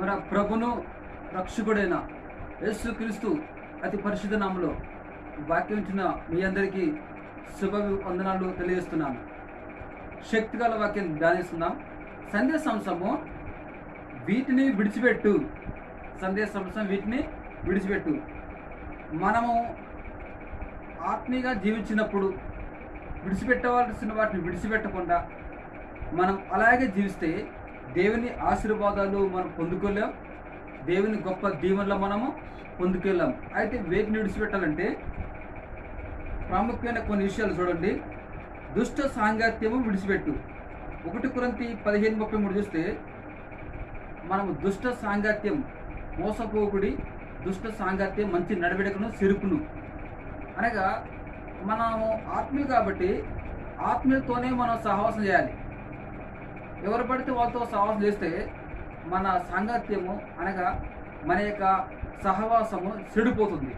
మన ప్రభును రక్షకుడైన యేసుక్రీస్తు అతి పరిశుద్ధ నామలో వాక్యం మీ అందరికీ శుభ వందనాలు తెలియజేస్తున్నాను. శక్తిగల వాక్యం ధ్యానిస్తున్నాం సందేశాంశము వీటిని విడిచిపెట్టు. సందేశాంశం వీటిని విడిచిపెట్టు. మనము ఆత్మీయంగా జీవించినప్పుడు విడిచిపెట్టవలసిన వాటిని విడిచిపెట్టకుండా మనం అలాగే జీవిస్తే దేవుని ఆశీర్వాదాలు మనం పొందుకోలేం. దేవుని గొప్ప దీవెనలు మనము పొందుకెళ్ళాం అయితే వేటిని విడిచిపెట్టాలంటే ప్రాముఖ్యమైన కొన్ని విషయాలు చూడండి. దుష్ట సాంగత్యము విడిచిపెట్టు. ఒకటి కురంతి పదిహేను ముప్పై మూడు చూస్తే మనము దుష్ట సాంగత్యం మోసపోకుడి దుష్ట సాంగత్యం మంచి నడవడికను సిరుకును. అనగా మనము ఆత్మీయులు కాబట్టి ఆత్మీయులతోనే మనం సహవాసం చేయాలి. ఎవరు పడితే వాళ్ళతో సహవాసం చేస్తే మన సాంగత్యము అనగా మన యొక్క సహవాసము చెడిపోతుంది.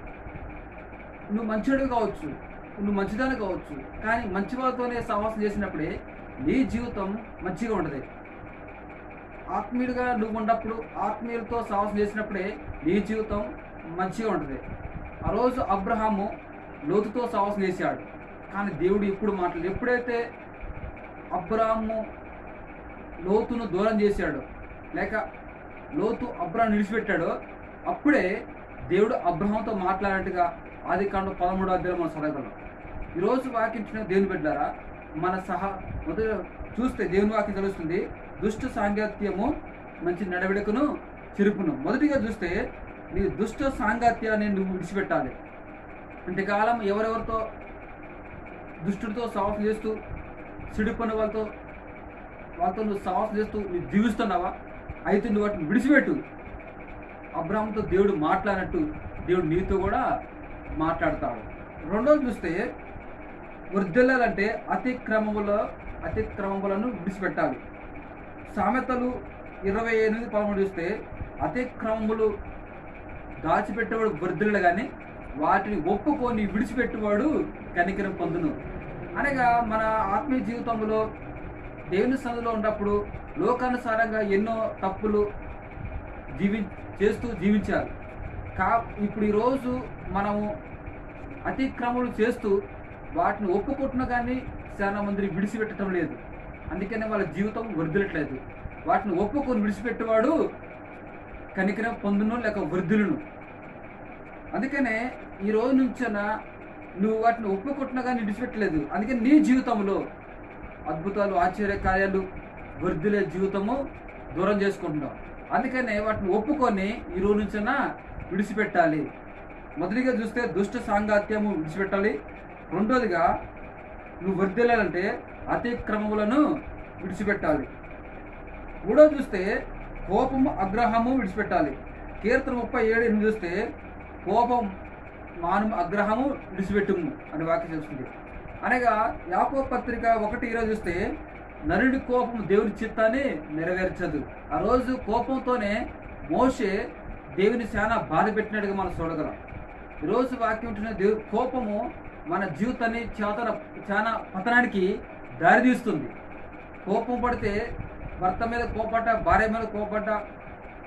నువ్వు మంచివాడు కావచ్చు నువ్వు మంచిదాని కావచ్చు కానీ మంచి వాళ్ళతోనే సహవాసం చేసినప్పుడే నీ జీవితం మంచిగా ఉండదు ఆత్మీయుడిగా నువ్వు ఉన్నప్పుడు ఆత్మీయులతో సాహసం చేసినప్పుడే నీ జీవితం మంచిగా ఉంటుంది. ఆ రోజు అబ్రహాము లోతుతో సాహసం చేశాడు. కానీ దేవుడు ఇప్పుడు మాటలు ఎప్పుడైతే అబ్రహాము లోతును దూరం చేశాడు. లేక లోతు అబ్రహం విడిచిపెట్టాడో అప్పుడే దేవుడు అబ్రహంతో మాట్లాడినట్టుగా ఆది కాండ పదమూడో అధ్యాయం మనం చదవగలం ఈరోజు వాకించిన దేవుని బిడ్డారా మన సహా మొదట చూస్తే దేవుని వాక్యం తెలుస్తుంది దుష్ట సాంగత్యము మంచి నడవడికను చిరుపును. మొదటిగా చూస్తే నీ దుష్ట సాంగత్యాన్ని నువ్వు విడిచిపెట్టాలి. ఇంతకాలం ఎవరెవరితో దుష్టుడితో సాఫ్ చేస్తూ సిడిపోయిన వాళ్ళతో వాళ్ళతో నువ్వు సవాసం చేస్తూ నువ్వు జీవిస్తున్నావా? అయితే నువ్వు వాటిని విడిచిపెట్టు. అబ్రాహ్మతో దేవుడు మాట్లాడినట్టు దేవుడు నీతో కూడా మాట్లాడతాడు. రెండోది చూస్తే వర్ధిల్లాలంటే అతిక్రమముల అతిక్రమములను విడిచిపెట్టాలి. సామెతలు ఇరవై ఎనిమిది పదమూడు చూస్తే అతిక్రమములు దాచిపెట్టేవాడు వర్ధిల్లడు కానీ వాటిని ఒప్పుకొని విడిచిపెట్టేవాడు కనికరం పొందును. అనగా మన ఆత్మీయ జీవితంలో దేవుని సన్నిధిలో ఉన్నప్పుడు లోకానుసారంగా ఎన్నో తప్పులు జీవి చేస్తూ జీవించాలి కా ఇప్పుడు ఈరోజు మనము అతిక్రమలు చేస్తూ వాటిని ఒప్పుకుంటున్నా కానీ చాలా మందిని విడిచిపెట్టడం లేదు. అందుకనే వాళ్ళ జీవితం వృద్ధులట్లేదు వాటిని ఒప్పుకొని విడిచిపెట్టేవాడు కనికరం పొందును లేక వృద్ధులను అందుకనే ఈ రోజు నుంచన నువ్వు వాటిని ఒప్పుకుంటున్నా కానీ విడిచిపెట్టలేదు. అందుకని నీ జీవితంలో అద్భుతాలు ఆశ్చర్య కార్యాలు వృద్ధులే జీవితము దూరం చేసుకుంటున్నాం. అందుకనే వాటిని ఒప్పుకొని ఈ రోజు నుంచిన విడిచిపెట్టాలి. మొదటిగా చూస్తే దుష్ట సాంగాత్యము విడిచిపెట్టాలి. రెండోదిగా నువ్వు వర్ధిల్లాలంటే అతిక్రమములను విడిచిపెట్టాలి. మూడో చూస్తే కోపము అగ్రహము విడిచిపెట్టాలి. కీర్తన ముప్పై ఏడు ఎనిమిది చూస్తే కోపం మానము అగ్రహము విడిచిపెట్టుము అని వాక్యం చేస్తుంది అనగా యాకో పత్రిక ఒకటి ఈరోజు చూస్తే నరుడి కోపం దేవుని చిత్తాన్ని నెరవేర్చదు. ఆ రోజు కోపంతోనే మోషే దేవుని చాలా బాధ పెట్టినట్టుగా మనం చూడగలం. ఈరోజు వాక్యం ఉంటున్న దేవుడి కోపము మన జీవితాన్ని చేతన చాలా పతనానికి దారితీస్తుంది కోపం పడితే భర్త మీద కోపడ్డ భార్య మీద కోపడ్డ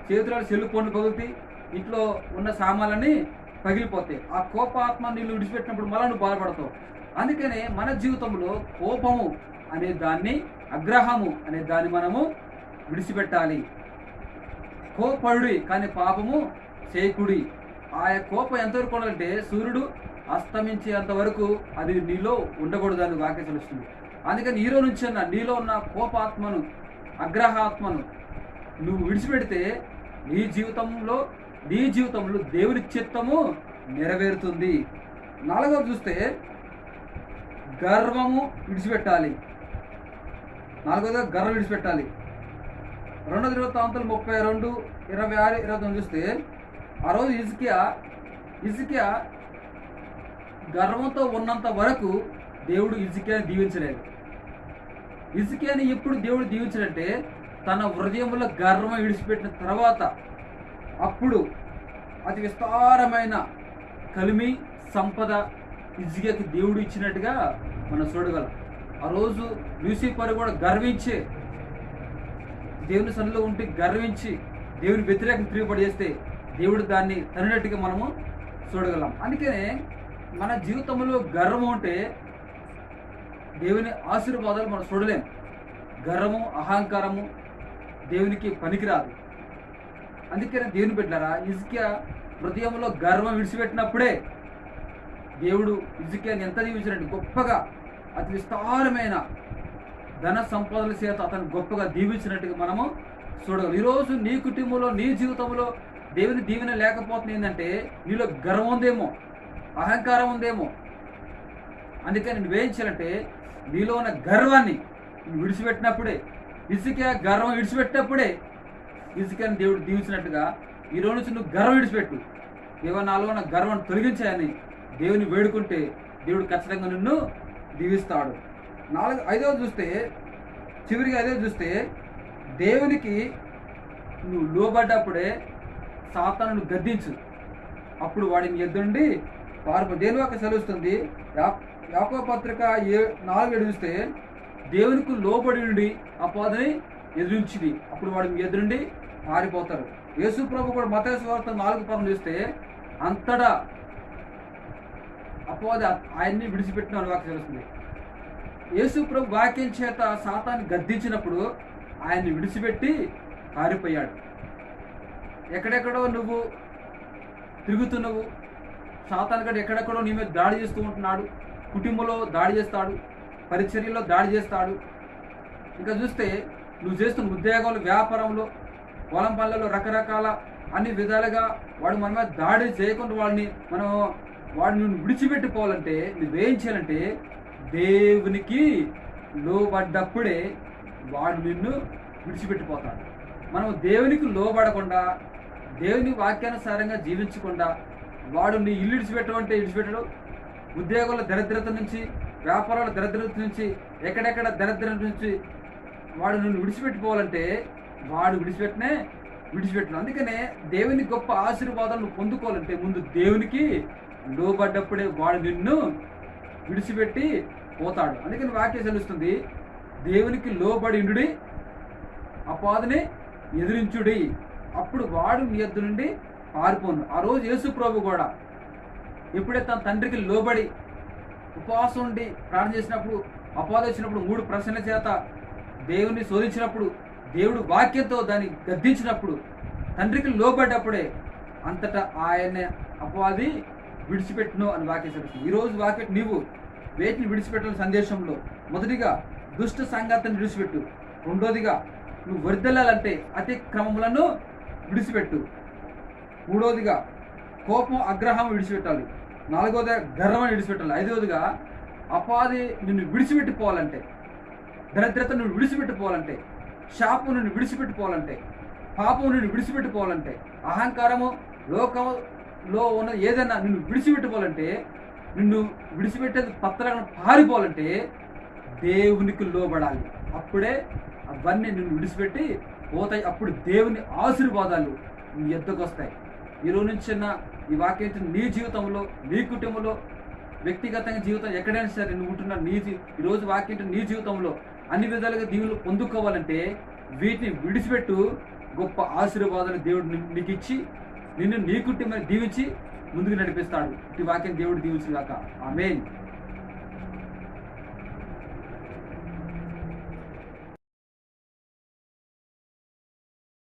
చేతులలో చెల్లు పొండి పగులుతాయి ఇంట్లో ఉన్న సామాన్లని పగిలిపోతాయి. ఆ కోపాత్మ నీళ్ళు విడిచిపెట్టినప్పుడు మళ్ళీ నువ్వు బాధపడతావు. అందుకనే మన జీవితంలో కోపము అనే దాన్ని అగ్రహము అనే దాన్ని మనము విడిచిపెట్టాలి. కోపడుడి కానీ పాపము చేయకుడి ఆ కోపం ఎంతవరకు ఉండాలంటే సూర్యుడు అస్తమించేంత వరకు అది నీలో ఉండకూడదు అని వాక్య తెలుస్తుంది అందుకని ఈరో నుంచి అన్న నీలో ఉన్న కోపాత్మను అగ్రహాత్మను నువ్వు విడిచిపెడితే నీ జీవితంలో నీ జీవితంలో దేవుని చిత్తము నెరవేరుతుంది. నాలుగవ చూస్తే గర్వము విడిచిపెట్టాలి. నాలుగోదిగా గర్వం విడిచిపెట్టాలి. రెండో దినవృత్తాంతాలు ముప్పై రెండు ఇరవై ఆరు ఇరవై తొమ్మిది చూస్తే ఆ రోజు ఇసుకియా ఇసుకియా గర్వంతో ఉన్నంత వరకు దేవుడు ఇసుకియాని దీవించలేదు. ఇసుకియాని ఎప్పుడు దేవుడు దీవించడంటే తన హృదయంలో గర్వం విడిచిపెట్టిన తర్వాత అప్పుడు అతి విస్తారమైన కలిమి సంపద ఇజ్జియాకి దేవుడు ఇచ్చినట్టుగా మనం చూడగలం. ఆ రోజు లూసిఫర్ కూడా గర్వించే దేవుని సన్నిలో ఉంటే గర్వించి దేవుని వ్యతిరేకం తిరుగుబడి చేస్తే దేవుడు దాన్ని తనినట్టుగా మనము చూడగలం. అందుకనే మన జీవితంలో గర్వం ఉంటే దేవుని ఆశీర్వాదాలు మనం చూడలేం. గర్వము అహంకారము దేవునికి పనికిరాదు. అందుకనే దేవుని పెట్టారా ఇసుక హృదయంలో గర్వం విడిచిపెట్టినప్పుడే దేవుడు ఇజుకేల్ ఎంత దీవించినట్టు గొప్పగా అతి విస్తారమైన ధన సంపదల చేత అతను గొప్పగా దీవించినట్టుగా మనము చూడగలం. ఈరోజు నీ కుటుంబంలో నీ జీవితంలో దేవుని దీవెన లేకపోతుంది ఏంటంటే నీలో గర్వం ఉందేమో అహంకారం ఉందేమో. అందుకని నువ్వేం చేయాలంటే నీలో ఉన్న గర్వాన్ని విడిచిపెట్టినప్పుడే ఇసుక గర్వం విడిచిపెట్టినప్పుడే ఇసుకని దేవుడు దీవించినట్టుగా ఈ రోజు నుంచి నువ్వు గర్వం విడిచిపెట్టు. దేవ నాలో ఉన్న గర్వం తొలగించాయని దేవుని వేడుకుంటే దేవుడు ఖచ్చితంగా నిన్ను దీవిస్తాడు. నాలుగు ఐదవ చూస్తే చివరిగా ఐదవ చూస్తే దేవునికి నువ్వు లోబడ్డప్పుడే సాతాను గద్దించు. అప్పుడు వాడిని ఎద్దుండి పారిపో దేని యొక్క సెలవుస్తుంది? యాకో పత్రిక ఏ నాలుగు చూస్తే దేవునికి లోబడి నుండి అపాదని ఎదురించింది అప్పుడు వాడిని ఎదురుండి పారిపోతారు యేసు ప్రభు కూడా మత వార్త నాలుగు పనులు చూస్తే అంతటా అపోది ఆయన్ని విడిచిపెట్టిన వాక్యం తెలుస్తుంది. యేసు ప్రభు వాక్యం చేత సాతాన్ని గద్దించినప్పుడు ఆయన్ని విడిచిపెట్టి పారిపోయాడు. ఎక్కడెక్కడో నువ్వు తిరుగుతున్నావు. సాతాను గడు ఎక్కడెక్కడో నీ మీద దాడి చేస్తూ ఉంటున్నాడు. కుటుంబంలో దాడి చేస్తాడు. పరిచర్యలో దాడి చేస్తాడు. ఇంకా చూస్తే నువ్వు చేస్తున్న ఉద్యోగంలో వ్యాపారంలో పొలం పనులలో రకరకాల అన్ని విధాలుగా వాడు మన మీద దాడి చేయకుండా వాడిని మనం వాడు నువ్వు విడిచిపెట్టిపోవాలంటే నువ్వేం చేయాలంటే దేవునికి లోబడ్డప్పుడే వాడు నిన్ను విడిచిపెట్టిపోతాడు. మనం దేవునికి లోబడకుండా దేవుని వాక్యానుసారంగా జీవించకుండా వాడు నీ ఇల్లు విడిచిపెట్టమంటే విడిచిపెట్టడు. ఉద్యోగాల దరిద్రత నుంచి వ్యాపారాల దరిద్రత నుంచి ఎక్కడెక్కడ దరిద్రత నుంచి వాడు నిన్ను విడిచిపెట్టిపోవాలంటే వాడు విడిచిపెట్టనే విడిచిపెట్టడం. అందుకనే దేవుని గొప్ప ఆశీర్వాదాలను పొందుకోవాలంటే ముందు దేవునికి లోబడ్డప్పుడే వాడు నిన్ను విడిచిపెట్టి పోతాడు. అందుకని వాక్యం తెలుస్తుంది దేవునికి లోబడి ఉండుడి అపాదని ఎదిరించుడి. అప్పుడు వాడు మీ ఎద్దు నుండి పారిపోను. ఆ రోజు యేసు ప్రభు కూడా ఎప్పుడైతే తన తండ్రికి లోబడి ఉపవాసం ఉండి ప్రార్థన చేసినప్పుడు అపాద వచ్చినప్పుడు మూడు ప్రశ్నల చేత దేవుని శోధించినప్పుడు దేవుడు వాక్యంతో దాన్ని గద్దించినప్పుడు తండ్రికి లోబడ్డప్పుడే అంతటా ఆయన అపవాది విడిచిపెట్టును అని వాక్యం చెప్తుంది ఈరోజు వాక్యం నీవు వేటిని విడిచిపెట్టాలి సందేశంలో మొదటిగా దుష్ట సంగతిని విడిచిపెట్టు. రెండోదిగా నువ్వు వర్దలాలంటే అతిక్రమములను విడిచిపెట్టు. మూడోదిగా కోపం అగ్రహం విడిచిపెట్టాలి. నాలుగవదిగా గర్వం విడిచిపెట్టాలి. ఐదవదిగా అపాది నిన్ను విడిచిపెట్టిపోవాలంటే దరిద్రత నువ్వు విడిచిపెట్టిపోవాలంటే శాపం నిన్ను విడిచిపెట్టిపోవాలంటే పాపం నిన్ను విడిచిపెట్టిపోవాలంటే అహంకారము లోకము లో ఉన్న ఏదైనా నిన్ను విడిచిపెట్టుకోవాలంటే నిన్ను విడిచిపెట్టేది పత్రాలను పారిపోవాలంటే దేవునికి లోబడాలి. అప్పుడే అవన్నీ నిన్ను విడిచిపెట్టి పోతాయి. అప్పుడు దేవుని ఆశీర్వాదాలు నీ ఎద్దకు వస్తాయి. ఈ రోజు నుంచి చిన్న ఈ వాక్యం నీ జీవితంలో నీ కుటుంబంలో వ్యక్తిగతంగా జీవితం ఎక్కడైనా సరే నువ్వు ఉంటున్న నీ జీ- ఈరోజు వాక్యం నీ జీవితంలో అన్ని విధాలుగా దీవులు పొందుకోవాలంటే వీటిని విడిచిపెట్టు. గొప్ప ఆశీర్వాదాలు దేవుడు నీకు ఇచ్చి నిన్ను నీ కుటుంబం దీవించి ముందుకు నడిపిస్తాడు. ఈ వాక్యం దేవుడు దీవించుగాక. ఆమె